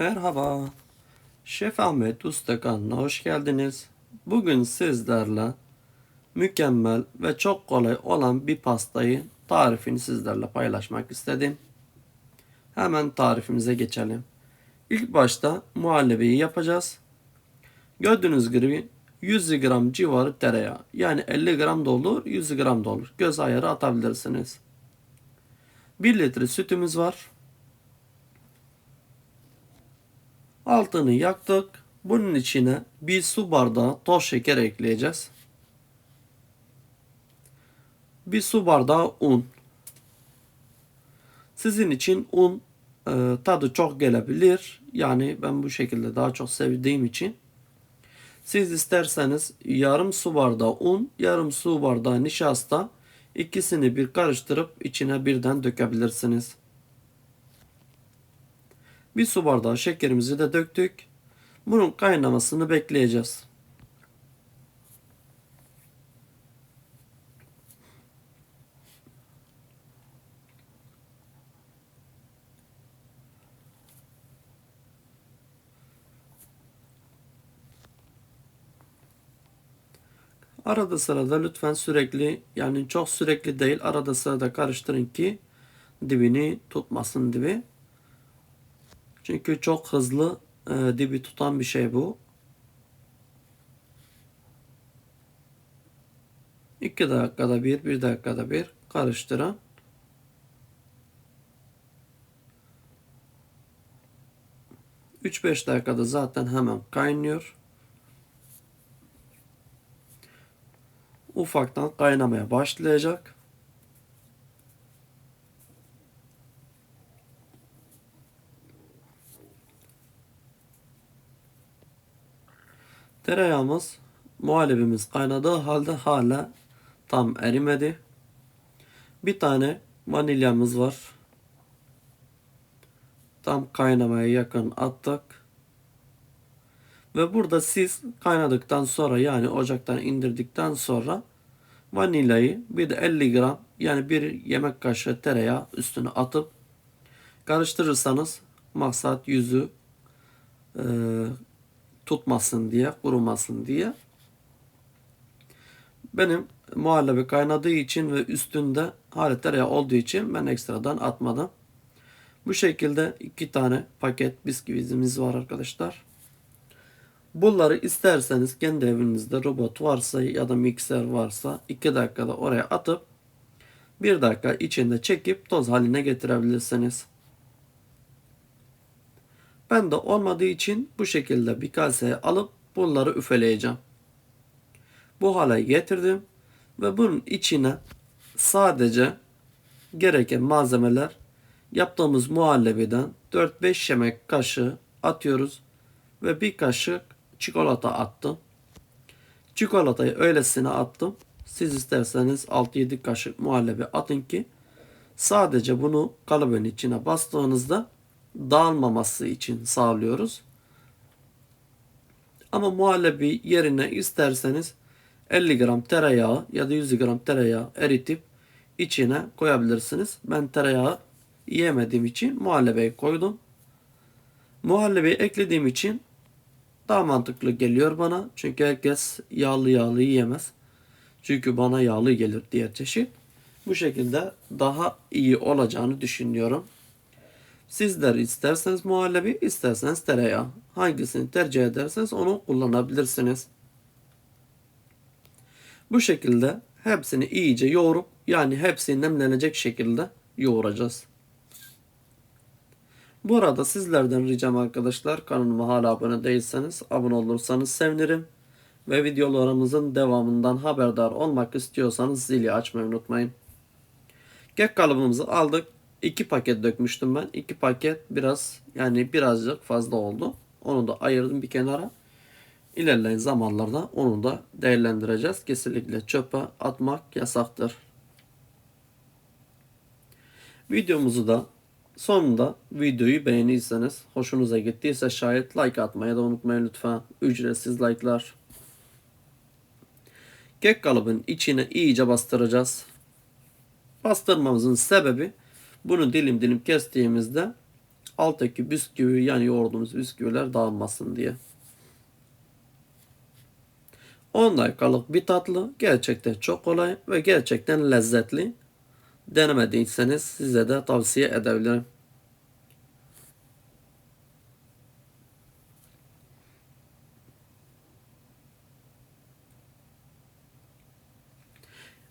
Merhaba. Şef Ahmet Usta hoş geldiniz. Bugün sizlerle mükemmel ve çok kolay olan bir pastayı tarifini sizlerle paylaşmak istedim. Hemen tarifimize geçelim. İlk başta muhallebiyi yapacağız. Gördüğünüz gibi 100 gram civarı tereyağı. Yani 50 gram da olur, 100 gram da olur. Göz ayarı atabilirsiniz. 1 litre sütümüz var. Altını yaktık. Bunun içine bir su bardağı toz şeker ekleyeceğiz. Bir su bardağı un. Sizin için un e, tadı çok gelebilir. Yani ben bu şekilde daha çok sevdiğim için. Siz isterseniz yarım su bardağı un, yarım su bardağı nişasta ikisini bir karıştırıp içine birden dökebilirsiniz. Bir su bardağı şekerimizi de döktük. Bunun kaynamasını bekleyeceğiz. Arada sırada lütfen sürekli yani çok sürekli değil arada sırada karıştırın ki dibini tutmasın dibi. Çünkü çok hızlı e, dibi tutan bir şey bu. 2 dakikada bir, 1 dakikada bir karıştırın. Üç beş dakikada zaten hemen kaynıyor. Ufaktan kaynamaya başlayacak. Tereyağımız, muhallebimiz kaynadığı halde hala tam erimedi. Bir tane vanilyamız var. Tam kaynamaya yakın attık. Ve burada siz kaynadıktan sonra yani ocaktan indirdikten sonra vanilyayı bir de 50 gram yani bir yemek kaşığı tereyağı üstüne atıp karıştırırsanız maksat yüzü e, tutmasın diye, kurumasın diye. Benim muhallebi kaynadığı için ve üstünde hala tereyağı olduğu için ben ekstradan atmadım. Bu şekilde iki tane paket bisküvimiz var arkadaşlar. Bunları isterseniz kendi evinizde robot varsa ya da mikser varsa 2 dakikada oraya atıp 1 dakika içinde çekip toz haline getirebilirsiniz. Ben de olmadığı için bu şekilde bir kaseye alıp bunları üfeleyeceğim. Bu hale getirdim ve bunun içine sadece gereken malzemeler yaptığımız muhallebiden 4-5 yemek kaşığı atıyoruz ve bir kaşık çikolata attım. Çikolatayı öylesine attım. Siz isterseniz 6-7 kaşık muhallebi atın ki sadece bunu kalıbın içine bastığınızda dağılmaması için sağlıyoruz. Ama muhallebi yerine isterseniz 50 gram tereyağı ya da 100 gram tereyağı eritip içine koyabilirsiniz. Ben tereyağı yiyemediğim için muhallebeyi koydum. Muhallebeyi eklediğim için daha mantıklı geliyor bana. Çünkü herkes yağlı yağlı yiyemez. Çünkü bana yağlı gelir diğer çeşit. Bu şekilde daha iyi olacağını düşünüyorum. Sizler isterseniz muhallebi, isterseniz tereyağı. Hangisini tercih ederseniz onu kullanabilirsiniz. Bu şekilde hepsini iyice yoğurup yani hepsi nemlenecek şekilde yoğuracağız. Bu arada sizlerden ricam arkadaşlar kanalıma hala abone değilseniz abone olursanız sevinirim. Ve videolarımızın devamından haberdar olmak istiyorsanız zili açmayı unutmayın. Kek kalıbımızı aldık. 2 paket dökmüştüm ben. 2 paket biraz yani birazcık fazla oldu. Onu da ayırdım bir kenara. İlerleyen zamanlarda onu da değerlendireceğiz. Kesinlikle çöpe atmak yasaktır. Videomuzu da sonunda videoyu beğenirseniz, hoşunuza gittiyse şayet like atmayı da unutmayın lütfen. Ücretsiz like'lar. Kek kalıbın içine iyice bastıracağız. Bastırmamızın sebebi bunu dilim dilim kestiğimizde alttaki bisküvi yani yoğurduğumuz bisküviler dağılmasın diye. 10 dakikalık bir tatlı gerçekten çok kolay ve gerçekten lezzetli. Denemediyseniz size de tavsiye edebilirim.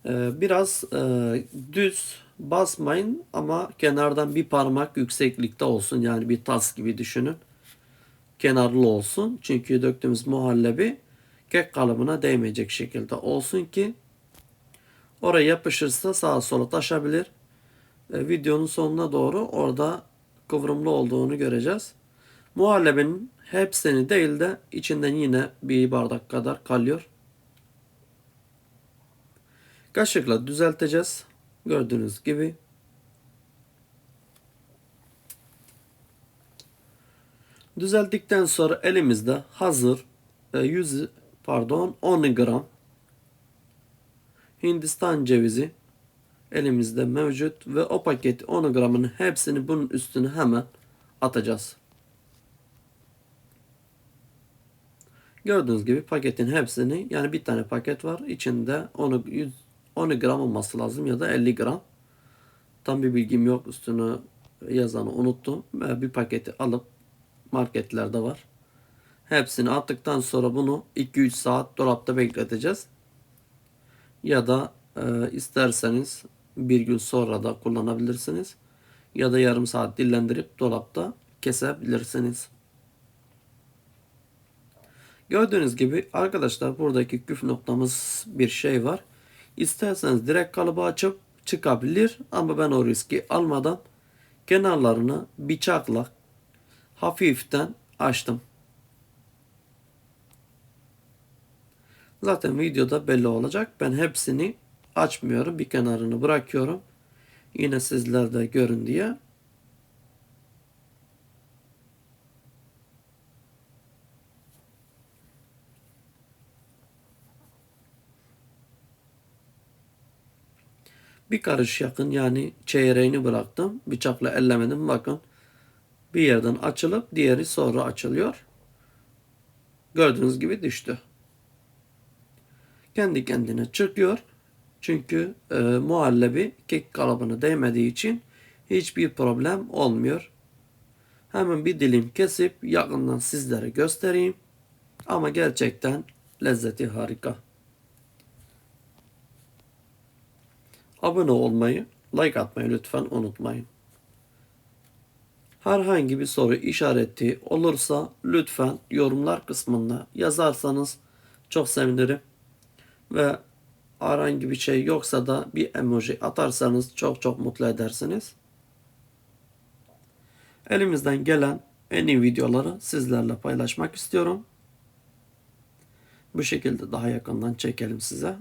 Biraz e, düz basmayın ama kenardan bir parmak yükseklikte olsun. Yani bir tas gibi düşünün. Kenarlı olsun. Çünkü döktüğümüz muhallebi kek kalıbına değmeyecek şekilde olsun ki oraya yapışırsa sağa sola taşabilir. E, videonun sonuna doğru orada kıvrımlı olduğunu göreceğiz. Muhallebinin hepsini değil de içinden yine bir bardak kadar kalıyor. Kaşıkla düzelteceğiz. Gördüğünüz gibi. Düzelttikten sonra elimizde hazır e, 100 pardon 10 gram Hindistan cevizi elimizde mevcut ve o paketi 10 gramın hepsini bunun üstüne hemen atacağız. Gördüğünüz gibi paketin hepsini yani bir tane paket var. içinde 10, 100, 10 gram olması lazım ya da 50 gram. Tam bir bilgim yok. Üstünü yazanı unuttum. Bir paketi alıp marketlerde var. Hepsini attıktan sonra bunu 2-3 saat dolapta bekleteceğiz. Ya da e, isterseniz bir gün sonra da kullanabilirsiniz. Ya da yarım saat dillendirip dolapta kesebilirsiniz. Gördüğünüz gibi arkadaşlar buradaki küf noktamız bir şey var. İsterseniz direkt kalıbı açıp çıkabilir ama ben o riski almadan kenarlarını bıçakla hafiften açtım. Zaten videoda belli olacak. Ben hepsini açmıyorum. Bir kenarını bırakıyorum. Yine sizler de görün diye. Bir karış yakın yani çeyreğini bıraktım. Bıçakla ellemedim. Bakın bir yerden açılıp diğeri sonra açılıyor. Gördüğünüz gibi düştü. Kendi kendine çıkıyor. Çünkü e, muhallebi kek kalıbına değmediği için hiçbir problem olmuyor. Hemen bir dilim kesip yakından sizlere göstereyim. Ama gerçekten lezzeti harika. Abone olmayı, like atmayı lütfen unutmayın. Herhangi bir soru işareti olursa lütfen yorumlar kısmında yazarsanız çok sevinirim. Ve herhangi bir şey yoksa da bir emoji atarsanız çok çok mutlu edersiniz. Elimizden gelen en iyi videoları sizlerle paylaşmak istiyorum. Bu şekilde daha yakından çekelim size.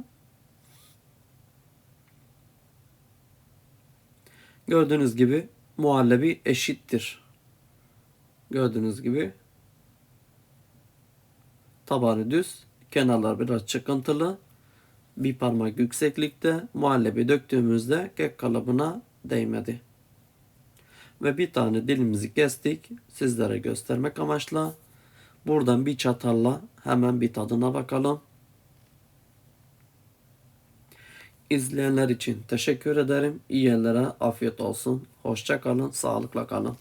Gördüğünüz gibi muhallebi eşittir. Gördüğünüz gibi tabanı düz, kenarlar biraz çıkıntılı. Bir parmak yükseklikte muhallebi döktüğümüzde kek kalıbına değmedi. Ve bir tane dilimizi kestik sizlere göstermek amaçla. Buradan bir çatalla hemen bir tadına bakalım. İzleyenler için teşekkür ederim. Yiyenlere afiyet olsun. Hoşça kalın, sağlıkla kalın.